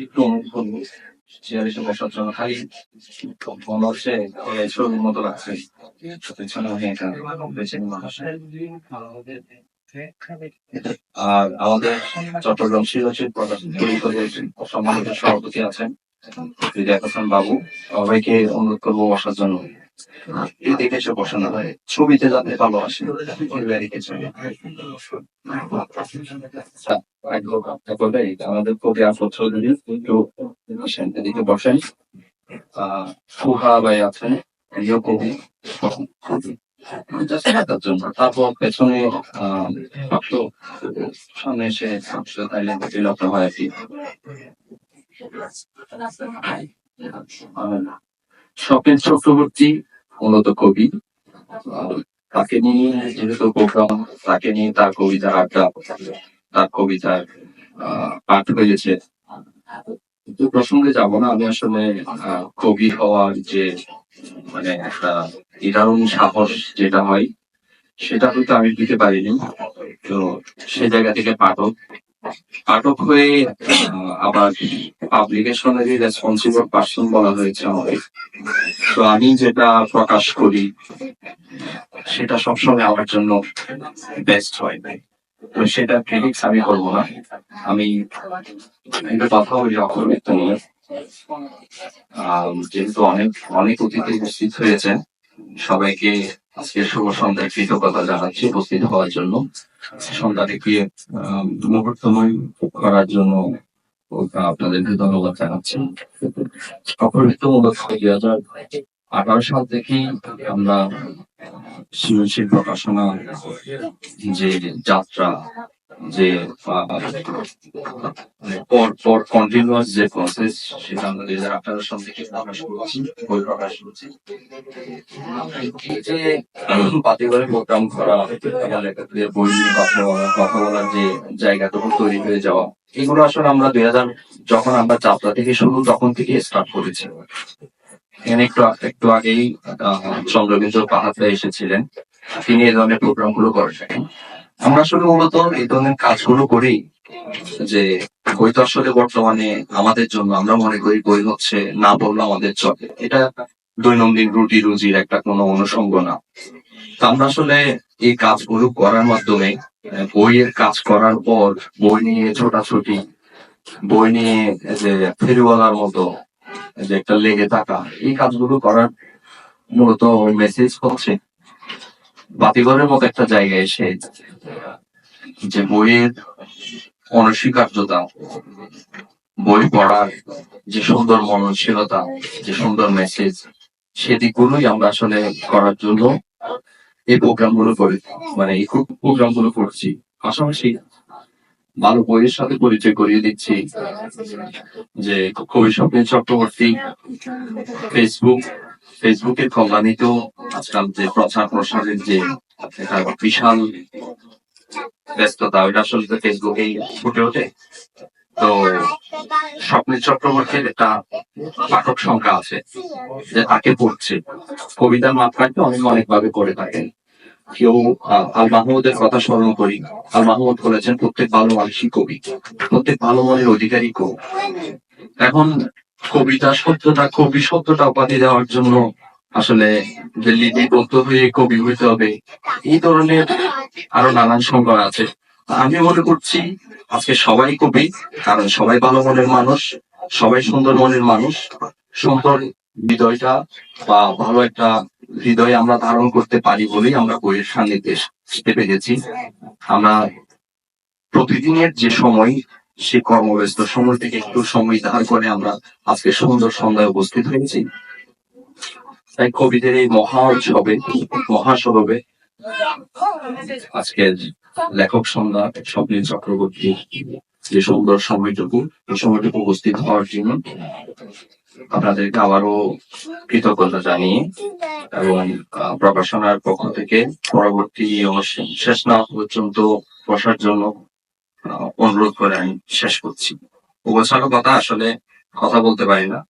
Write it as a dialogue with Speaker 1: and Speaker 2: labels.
Speaker 1: একটু বসার জন্য খালি ছবির মতো লাগছে। আর আমাদের চট্টগ্রাম পরিষদের সম্মানিত সভাপতি আছেন হাসান বাবু। সবাইকে অনুরোধ করব বসার জন্য। এই দেখে এসে বসানো হয়। ছবিতে যাতে ভালো আসে আমাদের কবি আফর চৌধুরী একটু বসেন। সুহা ভাই আছেন, প্রিয় কবি। তারপর পেছনে সামনে এসে চক্রবর্তী মূলত কবি। তাকে নিয়ে যেহেতু প্রোগ্রাম, তাকে নিয়ে তার কবিতার আড্ডা। তার কবিতার পাঠ হয়েছে কিন্তু প্রসঙ্গে যাব না। আমি আসলে কবি হওয়ার যে মানে একটা নিদারুণ সাহস যেটা হয়, সেটা হয়তো আমি দিতে পারিনি। তো সে জায়গা থেকে পাঠক। পাঠক হয়ে আবার পাবলিকেশনেরই রেসপন্সিবল পার্সন বলা হয়েছে আমাকে, তো আমি যেটা প্রকাশ করি, সেটা সবসময় আমার জন্য বেস্ট হয়। তো সেটা ক্রিটিক্স আমি করব না। আমি একটা কথা বলি অকর্মিত নিয়ে। যেহেতু অনেক অনেক অতিথি উপস্থিত হয়েছেন সবাইকে আজকে শুভ সন্ধ্যায় কৃতজ্ঞতা জানাচ্ছি উপস্থিত হওয়ার জন্য। সন্ধ্যাটিকে মুহূর্তময় করার জন্য আপনাদেরকে ধন্যবাদ জানাচ্ছি। অপরিত মূলত দুই হাজার আঠারো সাল থেকেই আমরা সৃজনশীল প্রকাশনা, যে যাত্রা, যে পর পর কন্টিনিউয়াস যে প্রসেস সেটা আমরা দুই হাজার আঠারো সাল থেকে প্রকাশ বই প্রকাশ যে পাতিগড়ে প্রোগ্রাম করা বই নিয়ে কথা কথা বলার যে জায়গাটুকু তৈরি হয়ে যাওয়া, এগুলো আসলে আমরা দুই হাজার, যখন আমরা যাত্রা থেকে শুরু, তখন থেকে স্টার্ট করেছি। এখানে একটু একটু আগেই চন্দ্রবিন্দু পাহাড়ে এসেছিলেন। তিনি এই ধরনের প্রোগ্রামগুলো করে থাকেন আমরা আসলে মূলত এই ধরনের কাজগুলো করি যে বই তো আসলে বর্তমানে আমাদের জন্য, আমরা মনে করি বই হচ্ছে না বললে আমাদের চলে। এটা দৈনন্দিন রুটি রুজির একটা কোনো অনুষঙ্গ না। তো আমরা আসলে এই কাজগুলো করার মাধ্যমে বইয়ের কাজ করার পর বই নিয়ে ছোটাছুটি, বই নিয়ে যে ফেরিওয়ালার মতো যে একটা লেগে থাকা। এই কাজগুলো করার মূলত মেসেজ হচ্ছে। বাতিঘরের মতো একটা জায়গায় এসে যে বইয়ের অনস্বীকার্যতা, বই পড়ার যে সুন্দর মননশীলতা, যে সুন্দর মেসেজ সেদিকগুলোই আমরা আসলে করার জন্য এই প্রোগ্রামগুলো করি মানে এই প্রোগ্রামগুলো করছি। পাশাপাশি ভালো বইয়ের সাথে পরিচয় করিয়ে দিচ্ছি। যে কবি স্বপ্নের চক্রবর্তী ফেসবুক ফেসবুকের কল্যাণিত আজকাল যে প্রচার প্রসারের যে একটা বিশাল ব্যস্ততা, ওইটা আসলে ফেসবুকেই ফুটে ওঠে। তো স্বপ্নের চক্রবর্তীর একটা পাঠক সংখ্যা আছে যে তাকে পড়ছে। কবিতার মাত্রাকে অনেক অনেকভাবে করে থাকেন। কেউ আল মাহমুদের কথা স্মরণ করি আল মাহমুদ বলেছেন, প্রত্যেক ভালো মানুষই কবি। প্রত্যেক ভালো মনের অধিকারী কবি। এখন কবিতা শব্দটা, কবি শব্দটা উপাধি দেওয়ার জন্য আসলে লিপিবদ্ধ হয়ে কবি হইতে হবে। এই ধরনের আরও নানান সংজ্ঞা আছে। আমি মনে করছি, আজকে সবাই কবি, কারণ সবাই ভালো মনের মানুষ, সবাই সুন্দর মনের মানুষ। সুন্দর হৃদয়টা বা ভালো একটা হৃদয় আমরা ধারণ করতে পারি বলেই আমরা বইয়ের সান্নিধ্যে এসে পেরেছি। আমরা প্রতিদিনের যে সময়, সে কর্মব্যস্ত সময় থেকে একটু সময় ধার করে আমরা আজকে সুন্দর সন্ধ্যায় উপস্থিত হয়েছি। তাই কবিদের এই মহা উৎসবে মহাসভবে আজকের লেখক সন্ধ্যা স্বপ্নীল চক্রবর্তী যে সুন্দর সময়টুকু, এই সময়টুকু উপস্থিত হওয়ার জন্য আপনাদেরকে আবারও কৃতজ্ঞতা জানিয়ে এবং প্রকাশনার পক্ষ থেকে পরবর্তী শেষ না পর্যন্ত বসার জন্য অনুরোধ করে আমি শেষ করছি। উপসারও কথা আসলে কথা বলতে পারি না।